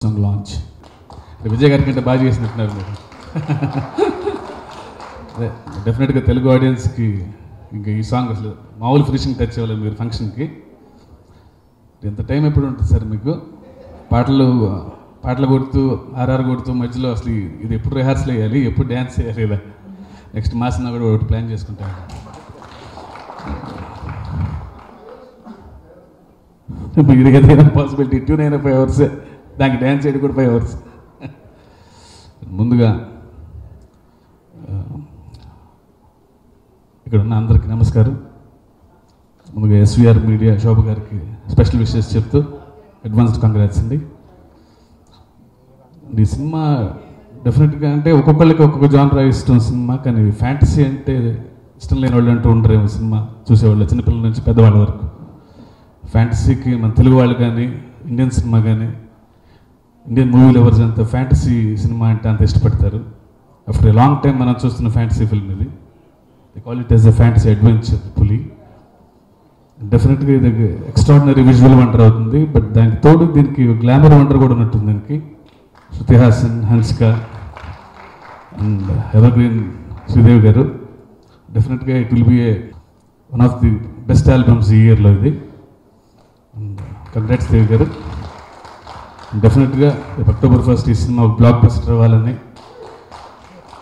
Song launch Vijay గారి కంటే బాగా చేసినట్టున్నారు మీరు. అదే డెఫినెట్గా తెలుగు ఆడియన్స్కి ఇంకా ఈ సాంగ్ అసలు మామూలు ఫినిషింగ్ టచ్ ఇవ్వలేదు మీరు ఫంక్షన్కి ఎంత టైం ఎప్పుడు ఉంటుంది సార్ మీకు? పాటలు పాటలు కొడుతూ ఆర్ఆర్ కొడుతూ మధ్యలో అసలు ఇది ఎప్పుడు రిహార్సల్ వేయాలి ఎప్పుడు డ్యాన్స్ చేయాలి ఇలా? నెక్స్ట్ మాసిన కూడా ఒకటి ప్లాన్ చేసుకుంటాను. మీరు ఏదైనా పాసిబిలిటీ ట్యూన్ అయినా ఫైవ్ అవర్సే దానికి డ్యాన్స్ చేయడం కూడా ఫైవ్ అవర్స్ ముందుగా ఇక్కడ ఉన్న అందరికీ నమస్కారం. ముందుగా ఎస్విఆర్ మీడియా శోభ గారికి స్పెషల్ విషెస్ చెప్తూ అడ్వాన్స్డ్ కంగ్రాట్స్ అండి. ఈ సినిమా డెఫినెట్గా అంటే ఒక్కొక్కళ్ళకి ఒక్కొక్క జానరా ఇష్టం సినిమా కానీ ఫ్యాంటసీ అంటే ఇష్టం లేని వాళ్ళు అంటూ ఉండరేమో సినిమా చూసేవాళ్ళు చిన్నపిల్లల నుంచి పెద్దవాళ్ళ వరకు. ఫ్యాంటసీకి మన తెలుగు వాళ్ళు కానీ ఇండియన్ సినిమా కానీ ఇండియన్ మూవీ లవర్స్ అంత ఫ్యాంటసీ సినిమా అంటే అంత ఇష్టపడతారు. ఆఫ్టర్ ఏ లాంగ్ టైం మనం చూస్తున్న ఫ్యాంటసీ ఫిల్మ్ ఇది. They call it as a fantasy adventure Puli. డెఫినెట్గా ఇది ఎక్స్ట్రాడినరీ విజువల్ వండర్ అవుతుంది. బట్ దానికి తోడు దీనికి గ్లామర్ వండర్ కూడా ఉన్నట్టుంది దీనికి. శృతి హాసన్ హన్సిక అండ్ ఎవర్గ్రీన్ శ్రీదేవి గారు. డెఫినెట్గా it will be a one of the best albums ఈ ఇయర్లో ఇది. కంగ్రాట్స్ దేవి గారు. డెఫినెట్గా రేపు అక్టోబర్ ఫస్ట్ ఈ సినిమా బ్లాక్ బస్టర్ అవ్వాలని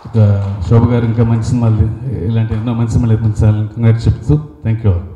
ఇక శోభ గారు ఇంకా మంచి సినిమాలు ఇలాంటి ఎన్నో మంచి సినిమాలు నిర్మించాలని కంగ్రాట్స్ చెప్తూ థ్యాంక్ యూ ఆల్